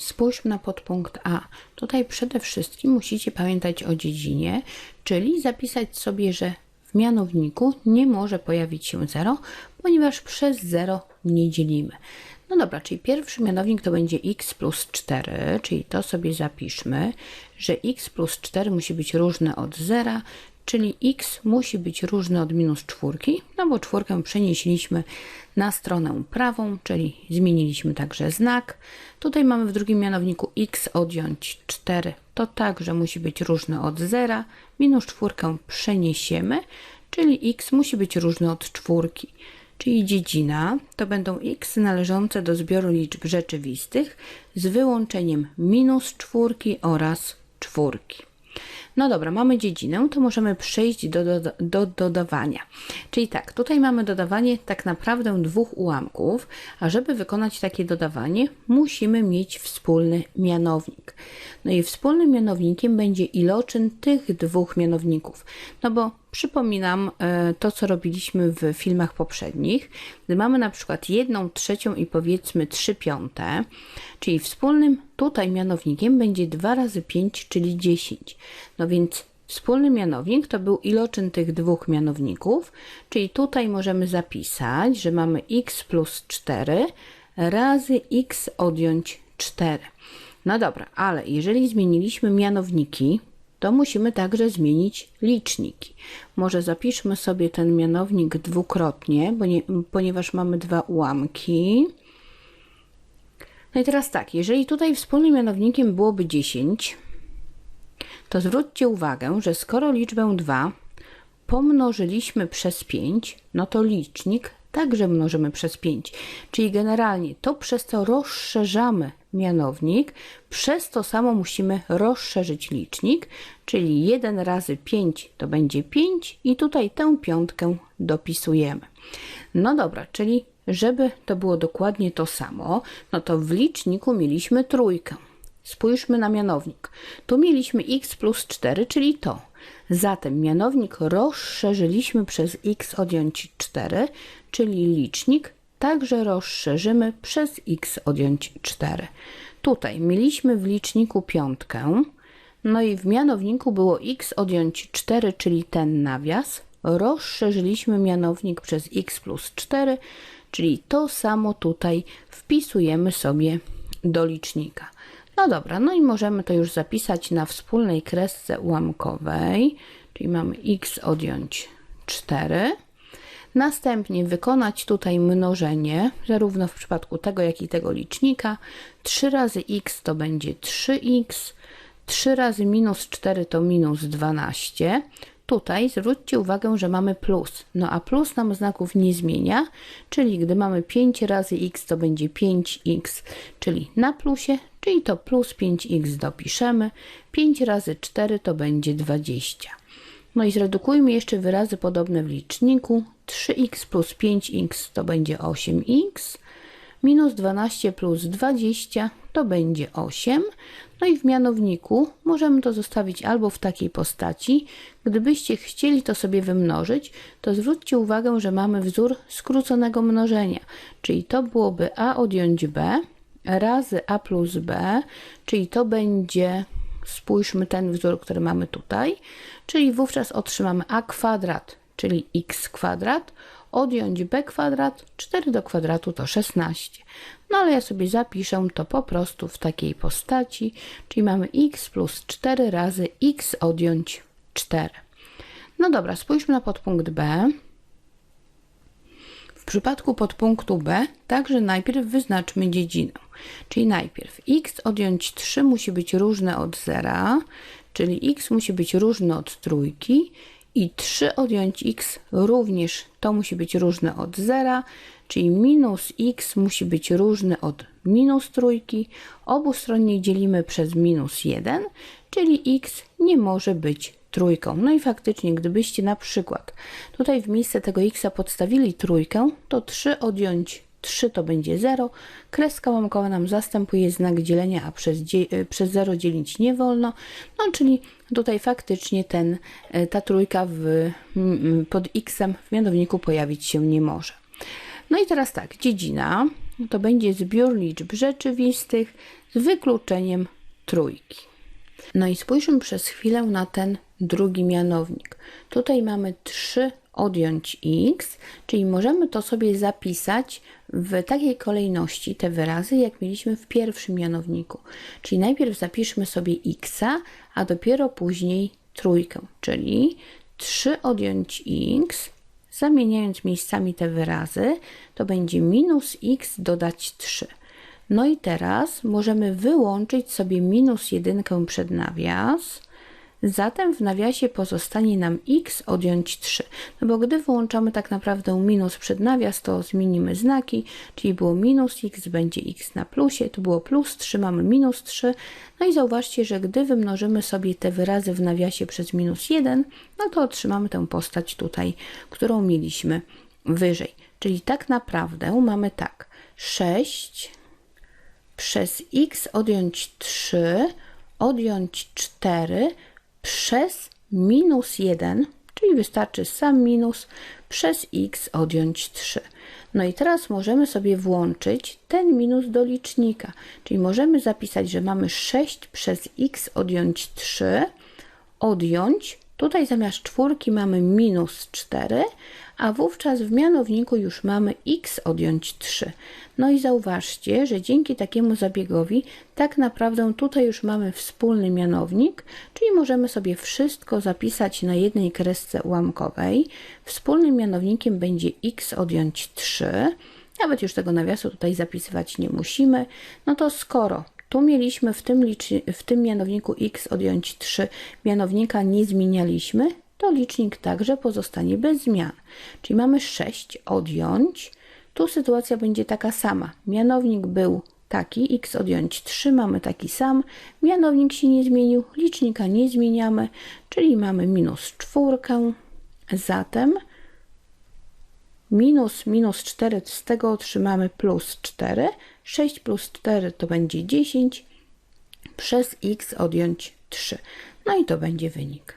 Spójrzmy na podpunkt A. Tutaj przede wszystkim musicie pamiętać o dziedzinie, czyli zapisać sobie, że w mianowniku nie może pojawić się 0, ponieważ przez 0 nie dzielimy. No dobra, czyli pierwszy mianownik to będzie x plus 4, czyli to sobie zapiszmy, że x plus 4 musi być różne od 0, czyli x musi być różny od minus czwórki, no bo czwórkę przenieśliśmy na stronę prawą, czyli zmieniliśmy także znak. Tutaj mamy w drugim mianowniku x odjąć 4, to także musi być różny od 0, minus czwórkę przeniesiemy, czyli x musi być różny od czwórki. Czyli dziedzina to będą x należące do zbioru liczb rzeczywistych z wyłączeniem minus czwórki oraz czwórki. No dobra, mamy dziedzinę, to możemy przejść do, do, do dodawania. Czyli tak, tutaj mamy dodawanie tak naprawdę dwóch ułamków, a żeby wykonać takie dodawanie, musimy mieć wspólny mianownik. No i wspólnym mianownikiem będzie iloczyn tych dwóch mianowników. No bo Przypominam e, to, co robiliśmy w filmach poprzednich. Gdy mamy na przykład jedną trzecią i powiedzmy 3 piąte, czyli wspólnym tutaj mianownikiem będzie 2 razy 5, czyli 10. No więc wspólny mianownik to był iloczyn tych dwóch mianowników, czyli tutaj możemy zapisać, że mamy x plus 4 razy x odjąć 4. No dobra, ale jeżeli zmieniliśmy mianowniki, to musimy także zmienić liczniki. Może zapiszmy sobie ten mianownik dwukrotnie, bo nie, ponieważ mamy dwa ułamki. No i teraz tak, jeżeli tutaj wspólnym mianownikiem byłoby 10, to zwróćcie uwagę, że skoro liczbę 2 pomnożyliśmy przez 5, no to licznik także mnożymy przez 5. Czyli generalnie to przez co rozszerzamy mianownik, przez to samo musimy rozszerzyć licznik, czyli 1 razy 5 to będzie 5 i tutaj tę piątkę dopisujemy. No dobra, czyli żeby to było dokładnie to samo, no to w liczniku mieliśmy trójkę. Spójrzmy na mianownik. Tu mieliśmy x plus 4, czyli to. Zatem mianownik rozszerzyliśmy przez x odjąć 4, czyli licznik także rozszerzymy przez x odjąć 4. Tutaj mieliśmy w liczniku piątkę, no i w mianowniku było x odjąć 4, czyli ten nawias. Rozszerzyliśmy mianownik przez x plus 4, czyli to samo tutaj wpisujemy sobie do licznika. No dobra, no i możemy to już zapisać na wspólnej kresce ułamkowej, czyli mamy x odjąć 4. Następnie wykonać tutaj mnożenie, zarówno w przypadku tego, jak i tego licznika. 3 razy x to będzie 3x, 3 razy minus 4 to minus 12. Tutaj zwróćcie uwagę, że mamy plus. No a plus nam znaków nie zmienia, czyli gdy mamy 5 razy x to będzie 5x, czyli na plusie, czyli to plus 5x dopiszemy. 5 razy 4 to będzie 20. No i zredukujmy jeszcze wyrazy podobne w liczniku. 3x plus 5x to będzie 8x, minus 12 plus 20 to będzie 8. No i w mianowniku możemy to zostawić albo w takiej postaci. Gdybyście chcieli to sobie wymnożyć, to zwróćcie uwagę, że mamy wzór skróconego mnożenia, czyli to byłoby a odjąć b razy a plus b, czyli to będzie spójrzmy ten wzór, który mamy tutaj, czyli wówczas otrzymamy a kwadrat, czyli x kwadrat, odjąć b kwadrat, 4 do kwadratu to 16. No ale ja sobie zapiszę to po prostu w takiej postaci, czyli mamy x plus 4 razy x odjąć 4. No dobra, spójrzmy na podpunkt B. W przypadku podpunktu B także najpierw wyznaczmy dziedzinę. Czyli najpierw x odjąć 3 musi być różne od 0, czyli x musi być różne od trójki i 3 odjąć x również to musi być różne od 0, czyli minus x musi być różny od minus trójki. Obustronnie dzielimy przez minus 1, czyli x nie może być trójką. No i faktycznie, gdybyście na przykład tutaj w miejsce tego x podstawili trójkę, to 3 odjąć 3 to będzie 0. Kreska łamkowa nam zastępuje znak dzielenia, a przez, e, przez 0 dzielić nie wolno. No czyli tutaj faktycznie ten, e, ta trójka w, pod x w mianowniku pojawić się nie może. No i teraz tak, dziedzina to będzie zbiór liczb rzeczywistych z wykluczeniem trójki. No i spójrzmy przez chwilę na ten drugi mianownik. Tutaj mamy 3 odjąć x, czyli możemy to sobie zapisać w takiej kolejności, te wyrazy, jak mieliśmy w pierwszym mianowniku. Czyli najpierw zapiszmy sobie x, a dopiero później trójkę, czyli 3 odjąć x, zamieniając miejscami te wyrazy, to będzie minus x dodać 3. No i teraz możemy wyłączyć sobie minus jedynkę przed nawias, zatem w nawiasie pozostanie nam x odjąć 3. No bo gdy wyłączamy tak naprawdę minus przed nawias, to zmienimy znaki, czyli było minus x, będzie x na plusie, tu było plus 3, mamy minus 3. No i zauważcie, że gdy wymnożymy sobie te wyrazy w nawiasie przez minus 1, no to otrzymamy tę postać tutaj, którą mieliśmy wyżej. Czyli tak naprawdę mamy tak, 6 przez x odjąć 3, odjąć 4 przez minus 1, czyli wystarczy sam minus przez x odjąć 3. No i teraz możemy sobie włączyć ten minus do licznika, czyli możemy zapisać, że mamy 6 przez x odjąć 3, odjąć, tutaj zamiast czwórki mamy minus 4, a wówczas w mianowniku już mamy x odjąć 3. No i zauważcie, że dzięki takiemu zabiegowi tak naprawdę tutaj już mamy wspólny mianownik, czyli możemy sobie wszystko zapisać na jednej kresce ułamkowej. Wspólnym mianownikiem będzie x odjąć 3. Nawet już tego nawiasu tutaj zapisywać nie musimy. No to skoro tu mieliśmy w tym, w tym mianowniku x odjąć 3, mianownika nie zmienialiśmy, to licznik także pozostanie bez zmian. Czyli mamy 6 odjąć. Tu sytuacja będzie taka sama. Mianownik był taki, x odjąć 3 mamy taki sam, mianownik się nie zmienił, licznika nie zmieniamy, czyli mamy minus czwórkę, zatem minus minus 4, z tego otrzymamy plus 4, 6 plus 4 to będzie 10, przez x odjąć 3. No i to będzie wynik.